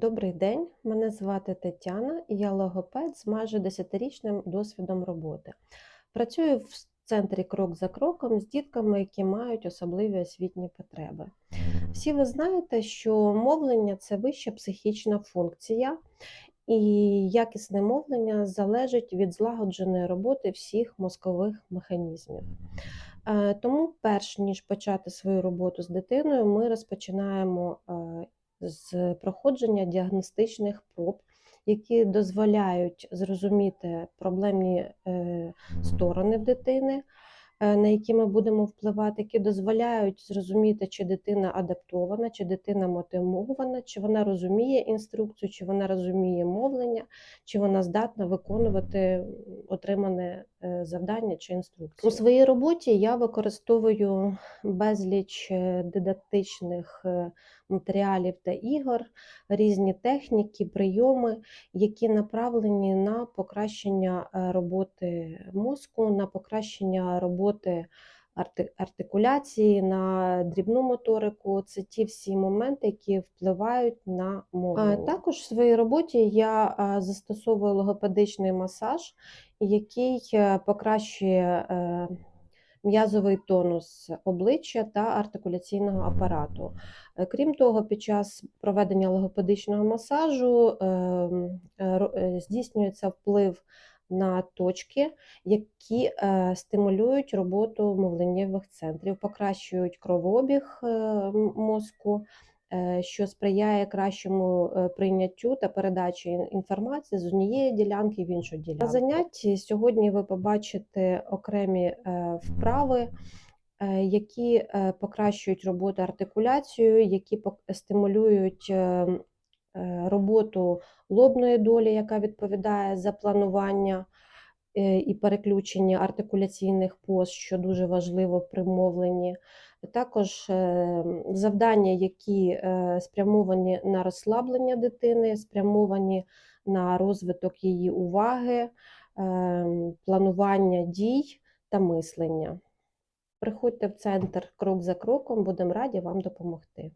Добрий день, мене звати Тетяна, і я логопед з майже 10-річним досвідом роботи. Працюю в центрі крок за кроком з дітками, які мають особливі освітні потреби. Всі ви знаєте, що мовлення це вища психічна функція, і якісне мовлення залежить від злагодженої роботи всіх мозкових механізмів. Е, Тому, перш ніж почати свою роботу з дитиною, ми розпочинаємо е, з проходження діагностичних проб, які дозволяють зрозуміти проблемні е, сторони в дитини, на які ми будемо впливати, які дозволяють зрозуміти, чи дитина адаптована, чи дитина мотивована, чи вона розуміє інструкцію, чи вона розуміє мовлення, чи вона здатна виконувати отримане е, завдання чи інструкцію. У своїй роботі я використовую безліч е, дидактичних е, матеріалів та ігор, різні техніки, прийоми, які направлені на покращення е, роботи мозку, на покращення роботи арти- артикуляції, на дрібну моторику. Це ті всі моменти, які впливають на мовлення. Також в своїй роботі я е, застосовую логопедичний масаж, який е, покращує е, м'язовий тонус обличчя та артикуляційного апарату. Крім того, під час проведення логопедичного масажу ем, здійснюється вплив на точки, які е, стимулюють роботу мовленнєвих центрів, покращують кровообіг е, мозку, е, що сприяє кращому прийняттю та передачі інформації з однієї ділянки в іншу ділянку. На занятті сьогодні ви побачите окремі вправи які покращують роботу артикуляцію, які стимулюють е, е, роботу лобної долі, яка відповідає за планування е, і переключення артикуляційних поз, що дуже важливо при мовленні. Також е, завдання, які е, спрямовані на розслаблення дитини, спрямовані на розвиток її уваги, е, планування дій та мислення. Приходьте в центр крок за кроком, будемо раді вам допомогти.